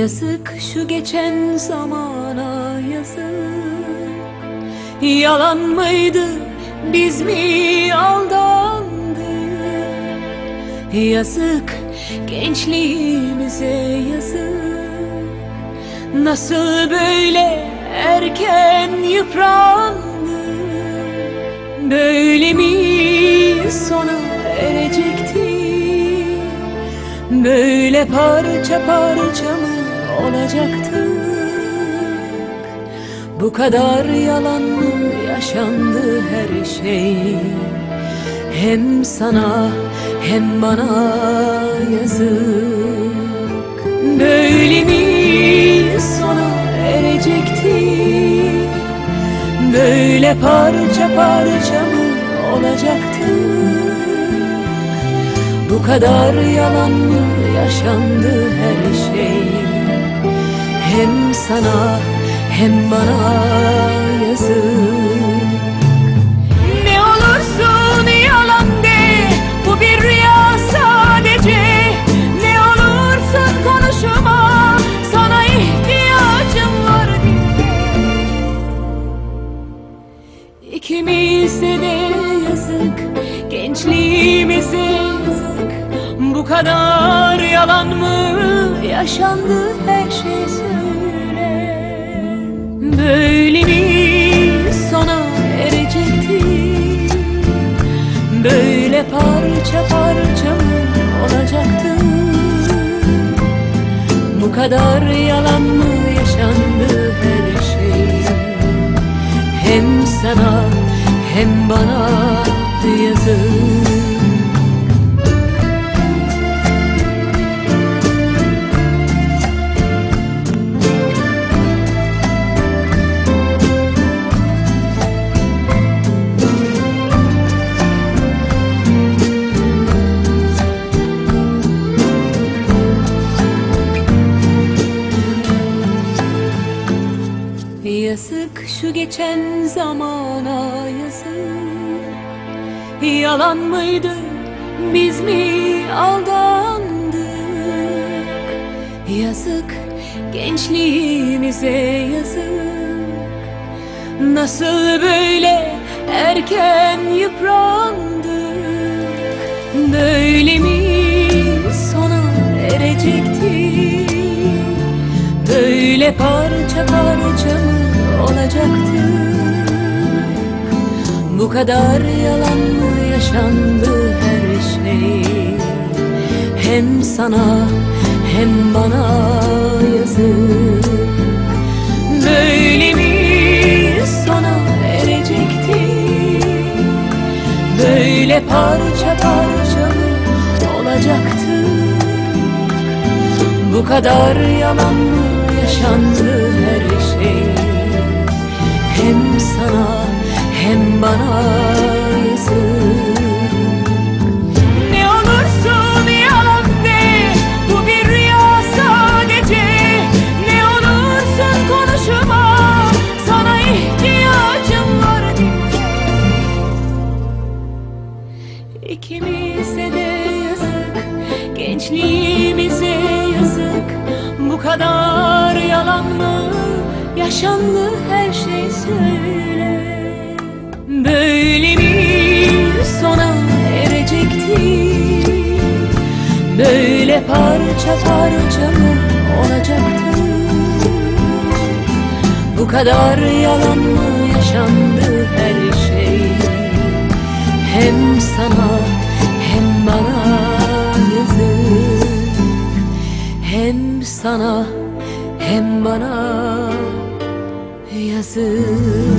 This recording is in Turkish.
Yazık şu geçen zamana yazık. Yalan mıydı biz mi aldandık? Yazık gençliğimize yazık. Nasıl böyle erken yıprandık? Böyle mi sona erecekti Böyle parça parça mı olacaktık Bu kadar yalan yaşandı her şey. Hem sana hem bana yazık. Böyle mi sona erecekti. Böyle parça parça mı olacaktı? Bu kadar yalan mı yaşandı her sana hem bana yazık. Ne olursun yalan de Bu bir rüya sadece. Ne olursun konuşma Sana ihtiyacım var İkimize de yazık Gençliğimize yazık. Bu kadar yalan mı? Yaşandı her şey söyle Böyle mi sona erecekti. Böyle parça parça mı olacaktı? Bu kadar yalan mı yaşandı her şey? Hem sana hem bana şu geçen zamana yazık. Yalan mıydı biz mi aldandık? Yazık gençliğimize yazık. Nasıl böyle erken yıprandık? Böyle mi sona erecekti Böyle parça parça Bu kadar yalan mı yaşandı her şey? Hem sana hem bana yazık. Böyle mi sona erecekti? Böyle parça parça olacaktı bu kadar yalan mı yaşandı her şey? Hem sana hem bana yazık Ne olursun yalan de Bu bir rüya sadece. Ne olursun konuşma Sana ihtiyacım var İkimize de yazık Gençliğimize yazık. Bu kadar yalan mı? Yaşandı her şey söyle Böyle parça parça mı olacaktı Bu kadar yalan mı yaşandı her şey? Hem sana hem bana yazık. Hem sana hem bana yazık